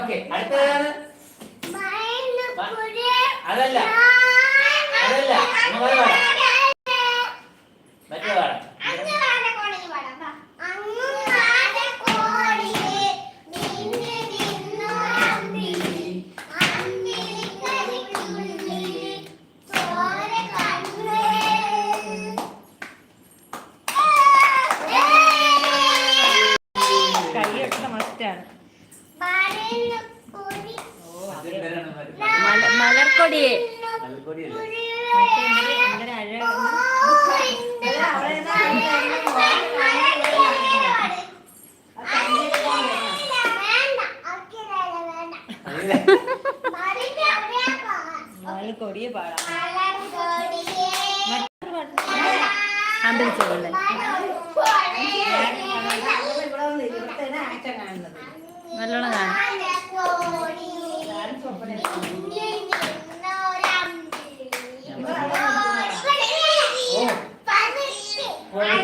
Okay അടുത്തതാണ്. അതല്ല. അതല്ല. മറ്റേ പാടാം. മസ്റ്റാണ്. അതെന്തിനാണ് മറ്റേ മല മലർക്കൊടിയെ മലക്കൊടിയല്ലേ മറ്റേ എന്തൊരു എന്തൊരു നല്ലോണം കാണാം. ഓ ഞാൻ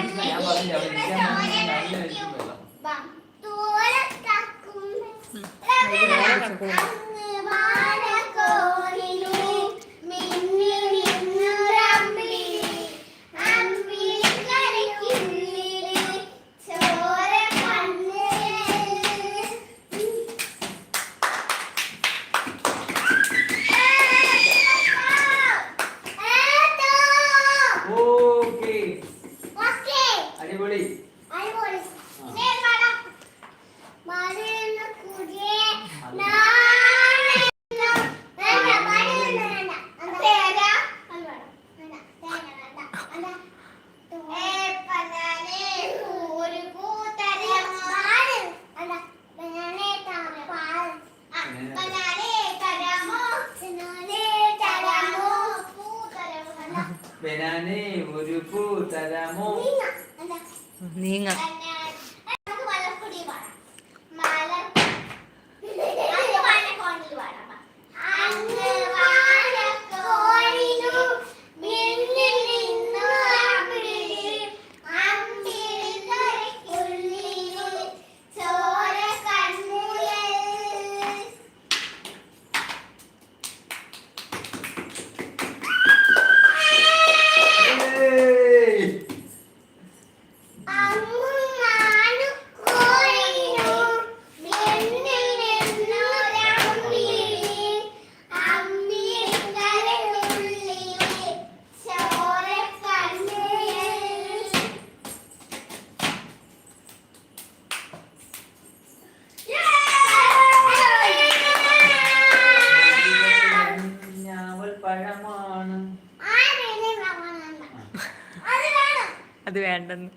അത് വേണ്ടെന്ന്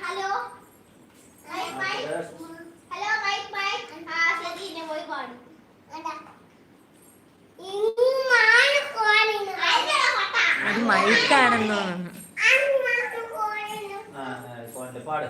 ഹലോ ഹലോ മൈക്ക് മൈക്ക് ആ ശരി ഞാൻ പോയി പാടും അത് മൈക്കാണെന്ന് തോന്നുന്നു. ആ കൊണ്ട് പാട്.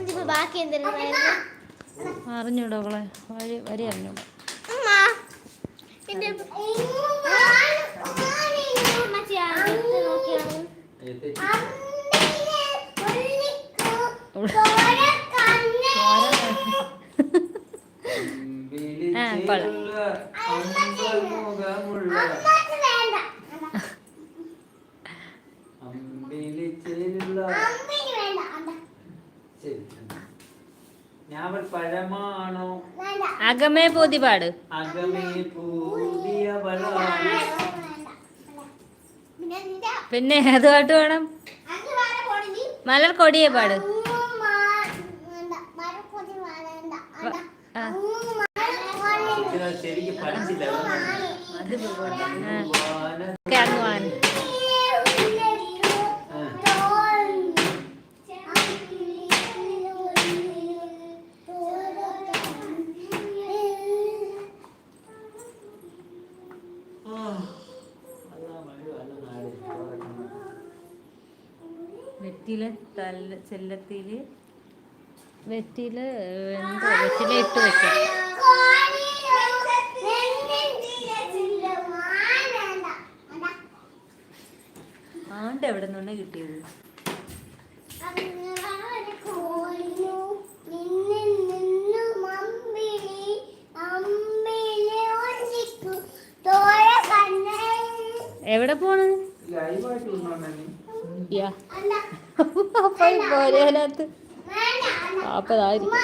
ഇതിപ്പോ ബാക്കി അറിഞ്ഞൂടാ അവളെ. വഴി വരി അറിഞ്ഞൂടാ. ആ, കൊള്ളാം. ഞാൻ ഒരു പഴമാണോ അകമേ പൂതിപാട്. അകമേ പൂതിയവളാണ്. പിന്നെ ഏത് പാട്ട് വേണം? മലർ കൊടിയെ പാട്. ശരിക്കും പഠിച്ചില്ല. ചെല്ലത്തിൽ? വെറ്റില എന്തോ വെറ്റില ഇട്ട് വെക്കാം. ആണ്ട് എവിടെ നിന്നാണ് കിട്ടിയത്? എവിടെ പോണ്? യാ. അപ്പൊ പാപ്പതായിരിക്കും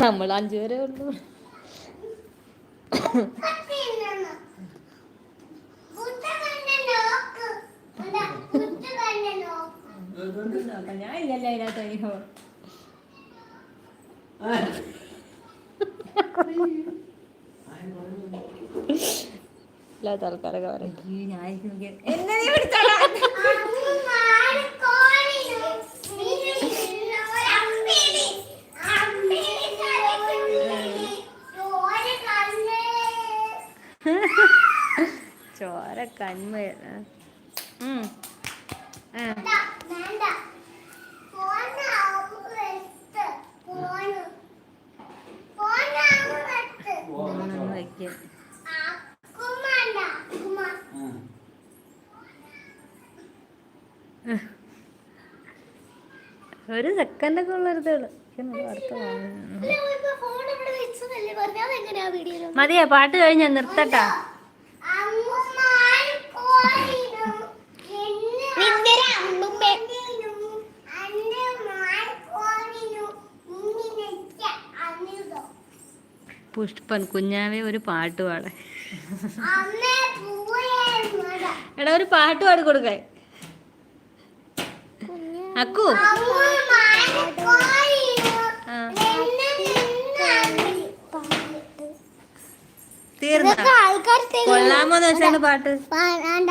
നമ്മൾ അഞ്ചു വരെ ഉള്ളു. ഞാൻ ഇല്ലല്ലോ അതിനകത്ത് ഇല്ലാത്ത ആൾക്കാരൊക്കെ പറയും ഞാൻ ചോര കന്മ വെക്കാം ആ. ഒരു സെക്കൻഡ് ഒക്കെ ഉള്ളൊരിതേ ഉള്ളു. മതിയാ പാട്ട് കഴിഞ്ഞാ നിർത്തട്ടാ. പുഷ്പൻ കുഞ്ഞാവേ ഒരു പാട്ട് പാട. എടാ ഒരു പാട്ട് പാടി കൊടുക്കാൻ അക്കു. തീർന്ന? കൊള്ളാമോന്ന് വെച്ചാണ് പാട്ട്? വേണ്ട.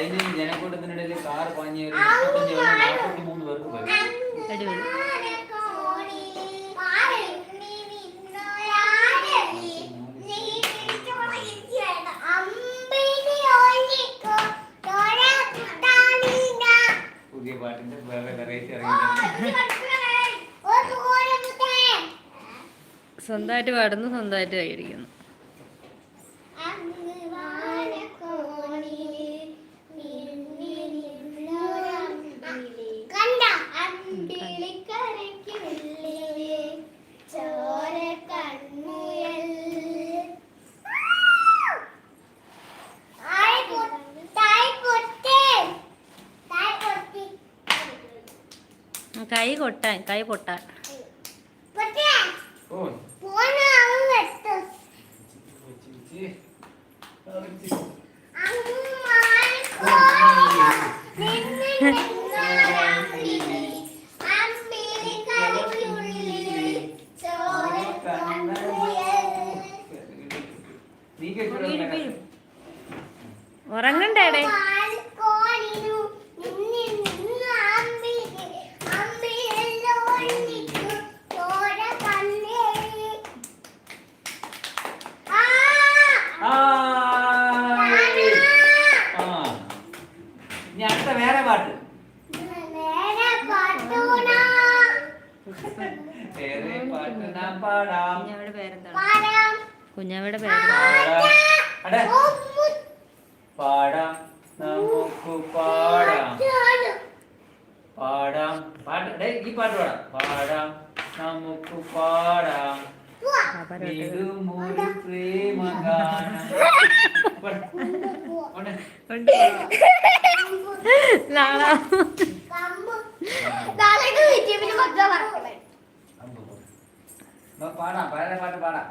സൈനിക ജനക്കൂട്ടത്തിനിടയിൽ കാർ പാഞ്ഞേറി മൂന്ന് പേർക്ക് പുതിയ സ്വന്തമായിട്ട് പാടുന്നു സ്വന്തമായിട്ട് കൈയിരിക്കുന്നു പൊട്ടാൻ കൈ പൊട്ടാൻ കുഞ്ഞാവിടെ പാടാം. നമുക്ക് ഈ നാളെ. നാളെ പാടാം പഴയ പാട്ട് പാടാം.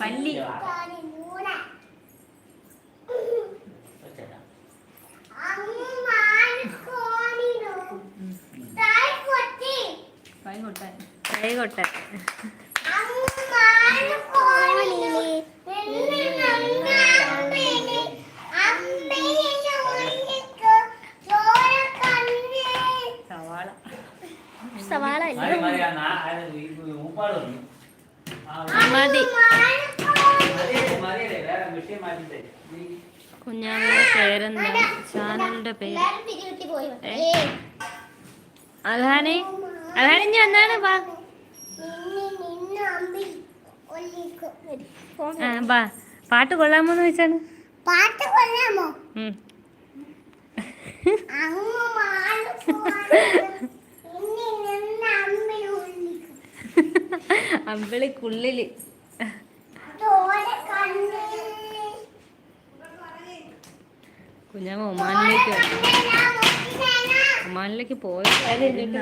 പല്ലി കൈകൊട്ടെ കൈകൊട്ടെ സവാള. മതി. കുഞ്ഞാമ്മയുടെ പേരെന്താ? ചാനലിന്റെ പേര്. അതാണ് അതാണ് ഇനി വന്നാണ് വാ? നിന്നെ നിന്നെ അമ്മേ പാട്ട് കൊള്ളാമോന്ന് വെച്ചാണ് പാട്ട് കൊള്ളാമോ? അമ്പിളിക്കുള്ളിൽ. കുഞ്ഞാമ ഒമാനിലേക്ക് ഒമാനിലേക്ക് പോയി. കണ്ടിട്ടില്ല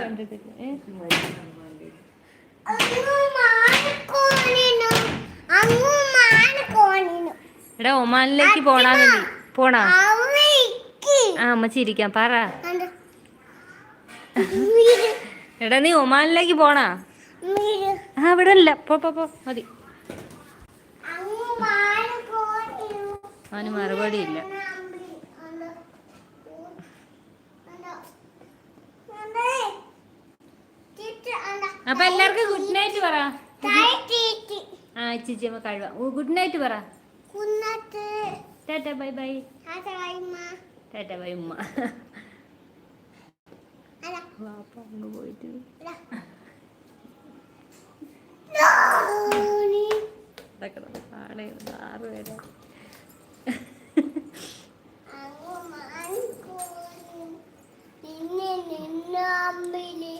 എടാ ഒമാനിലേക്ക് പോണാ പോണാ ആ അമ്മ ചിരിക്കാം പറ. എടാ നീ ഒമാനിലേക്ക് പോണാ? ആ ഇവിടെ അല്ല പോ പോ പോ. മതി. അവന് മറുപടി ഇല്ല. അപ്പൊ എല്ലാവർക്കും ഗുഡ് നൈറ്റ് പറ. ആ ചേച്ചി അമ്മ കഴിവാ ഗുഡ് നൈറ്റ് പറ. Tata bye bye. Tata bye ഉമ്മ. വാപ്പ അങ്ങ് പോയിട്ട്. ആറ് പേരാ. പിന്നെ നിന്നാമ്പിലി.